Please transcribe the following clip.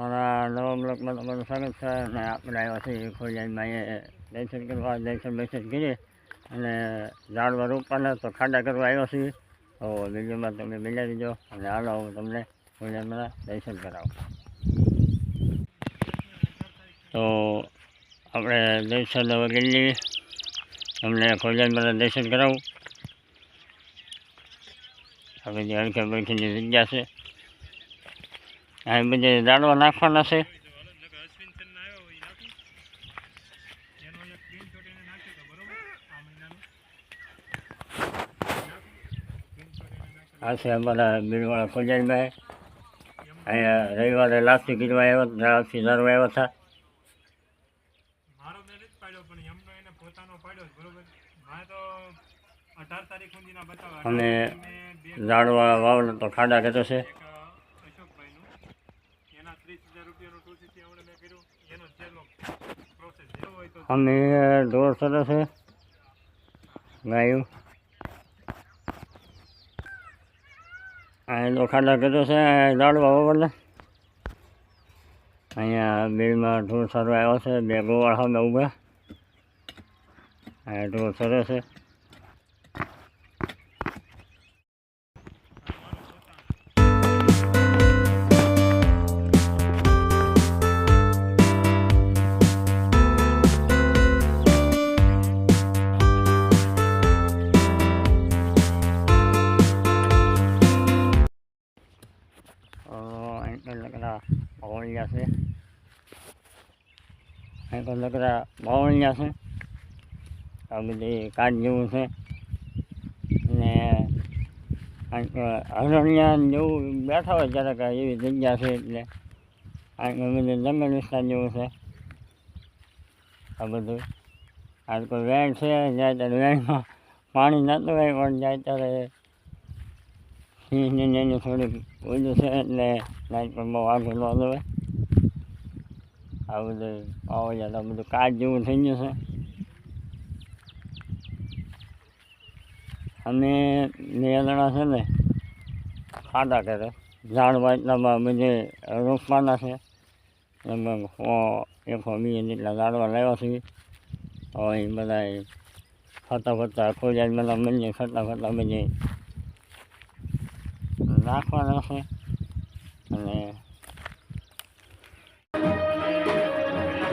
મારા નવા બ્લોકમાં તમારું સ્વાગત છે અને આપણે આવ્યા છીએ ખોડિયારમાં અહીંયા દર્શન કરવા, દર્શન બેસન કરીએ. અને ઝાડવા રોપવાના તો ખાડા કરવા આવ્યા છીએ. તો વિડીયોમાં તમે બિલા દો અને હાલો હું તમને ખોડિયારમાં દર્શન કરાવું. તો આપણે દર્શન લઈએ. તમને ખોડિયારમાં દર્શન કરાવું. આ બધી હળખે બળખીની જગ્યા છે. આ બધે દાડવા નાખવાના છે. આ છે અમારા બીડવાળા ખોજાઈમાં. અહીંયા રવિવારે લાસ્ટી ગીરવા આવ્યા લાસ્ટી ધરવા આવ્યા હતા. અને ઝાડવા નથી તો ખાડા કહેતો એને અમે ઢોર સરસ ગાયું. અહીં તો ખાડા છે ઝાડવા વાવવાના અહીંયા બિલમાં ઢોર સારો આવ્યો છે, બે ગોવાળા ઊભા અહીંયા ઢોર સરસ છે બાવળિયા છે. અહીં તો લકડા બાવળિયા છે. આ બધી કાચ જેવું છે. અને અહીં તો હરણિયા જેવું બેઠા હોય જરાક એવી જગ્યા છે એટલે આ બધું જંગલ વિસ્તાર જેવું છે. આ બધું. આ કોઈ વેણ છે, જાય ત્યારે વેણમાં પાણી નહોતું હોય પણ જાય ત્યારે સિંહને ને એની થોડીક ઓછું છે એટલે લાઈટ પર બહુ આગળ ન દોવે આ બધું પાવડિયા તો બધું કાચ જેવું થઈ ગયું છે અમે નિયંત્રણ છે ને ખાડા કરે ઝાડવા એટલામાં બધે રોપવાના છે લગભગ સો એકસો વીસ જેટલા ઝાડવા લાવ્યા છે તો એ બધા ફરતા ફરતા કોઈ જાય બધા મળીએ ફરતા ફરતા બધે નાખવાના છે. અને